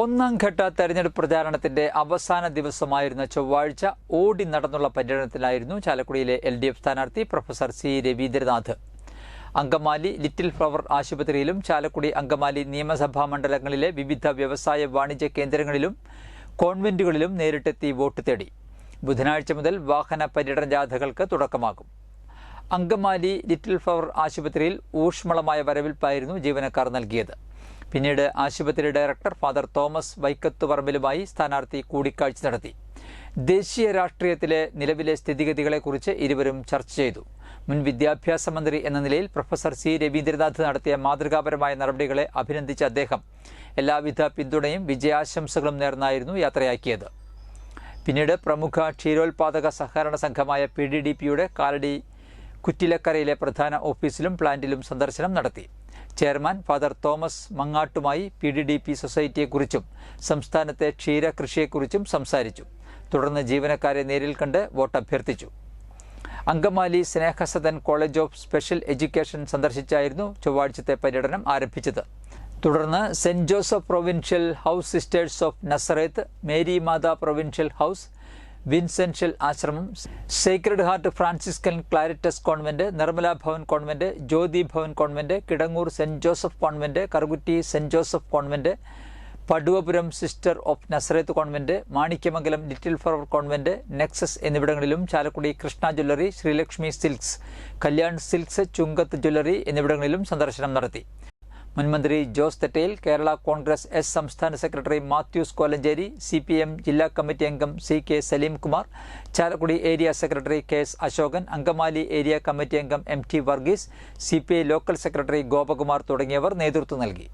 ഒന്നാം ഘട്ട തെരഞ്ഞെടുപ്പ് പ്രചാരണത്തിന്റെ അവസാന ദിവസമായിരുന്ന ചൊവ്വാഴ്ച ഓടി നടന്നുള്ള പര്യടനത്തിലായിരുന്നു ചാലക്കുടിയിലെ എൽ ഡി എഫ് സ്ഥാനാർത്ഥി professor C Raveendranath. Angamaly little flower ആശുപത്രിയിലും ചാലക്കുടി അങ്കമാലി നിയമസഭാ മണ്ഡലങ്ങളിലെ വിവിധ വ്യവസായ വാണിജ്യ കേന്ദ്രങ്ങളിലും കോൺവെന്റുകളിലും നേരിട്ടെത്തി വോട്ട് തേടി. ബുധനാഴ്ച മുതൽ വാഹന പര്യടന ജാഥകൾക്ക് തുടക്കമാകും. അങ്കമാലി ലിറ്റിൽ ഫ്ലവർ ആശുപത്രിയിൽ ഊഷ്മളമായ വരവിൽപ്പായിരുന്നു ജീവനക്കാർ നൽകിയത്. പിന്നീട് ആശുപത്രി ഡയറക്ടർ ഫാദർ തോമസ് വൈക്കത്ത് പറമ്പിലുമായി സ്ഥാനാർത്ഥി കൂടിക്കാഴ്ച നടത്തി. ദേശീയ രാഷ്ട്രീയത്തിലെ നിലവിലെ സ്ഥിതിഗതികളെക്കുറിച്ച് ഇരുവരും ചർച്ച ചെയ്തു. മുൻ വിദ്യാഭ്യാസ മന്ത്രി എന്ന നിലയിൽ പ്രൊഫസർ സി രവീന്ദ്രനാഥ് നടത്തിയ മാതൃകാപരമായ നടപടികളെ അഭിനന്ദിച്ച അദ്ദേഹം എല്ലാവിധ പിന്തുണയും വിജയാശംസകളും നേർന്നായിരുന്നു യാത്രയാക്കിയത്. പിന്നീട് പ്രമുഖ ക്ഷീരോത്പാദക സഹകരണ സംഘമായ പി ഡി ഡി പിയുടെ കാലടി കുറ്റിലക്കരയിലെ പ്രധാന ഓഫീസിലും പ്ലാന്റിലും സന്ദർശനം നടത്തി. ചെയർമാൻ ഫാദർ തോമസ് മങ്ങാട്ടുമായി പി ഡി ഡി പി സൊസൈറ്റിയെക്കുറിച്ചും സംസ്ഥാനത്തെ ക്ഷീരകൃഷിയെക്കുറിച്ചും സംസാരിച്ചു. തുടർന്ന് ജീവനക്കാരെ നേരിൽ കണ്ട് വോട്ട് അഭ്യർത്ഥിച്ചു Angamaly Snehasadan college of special education സന്ദർശിച്ചായിരുന്നു ചൊവ്വാഴ്ചത്തെ പര്യടനം ആരംഭിച്ചത്. തുടർന്ന് saint Joseph provincial house sisters of Nazareth Mary Matha provincial house Vincentian ആശ്രമം sacred heart Franciscan Clarist convent Nirmala Bhavan convent Jyothi Bhavan convent Kidangoor saint Joseph convent Karukutty saint Joseph convent Paduvapuram sister of Nazareth convent Manickamangalam little flower convent nexus എന്നിവിടങ്ങളിലും Chalakudy Krishna jewellery Sreelakshmi silks Kalyan silks Chungath jewellery എന്നിവിടങ്ങളിലും സന്ദർശനം നടത്തി. മുൻമന്ത്രി Jose Thettayil Kerala congress S സംസ്ഥാന secretary Mathews Kolancherry C P M ജില്ലാ committee അംഗം C K Salimkumar Chalakudy area secretary K S Ashokan Angamaly area committee അംഗം M T Varghese C local secretary Gopakumar തുടങ്ങിയവർ നേതൃത്വം നൽകി.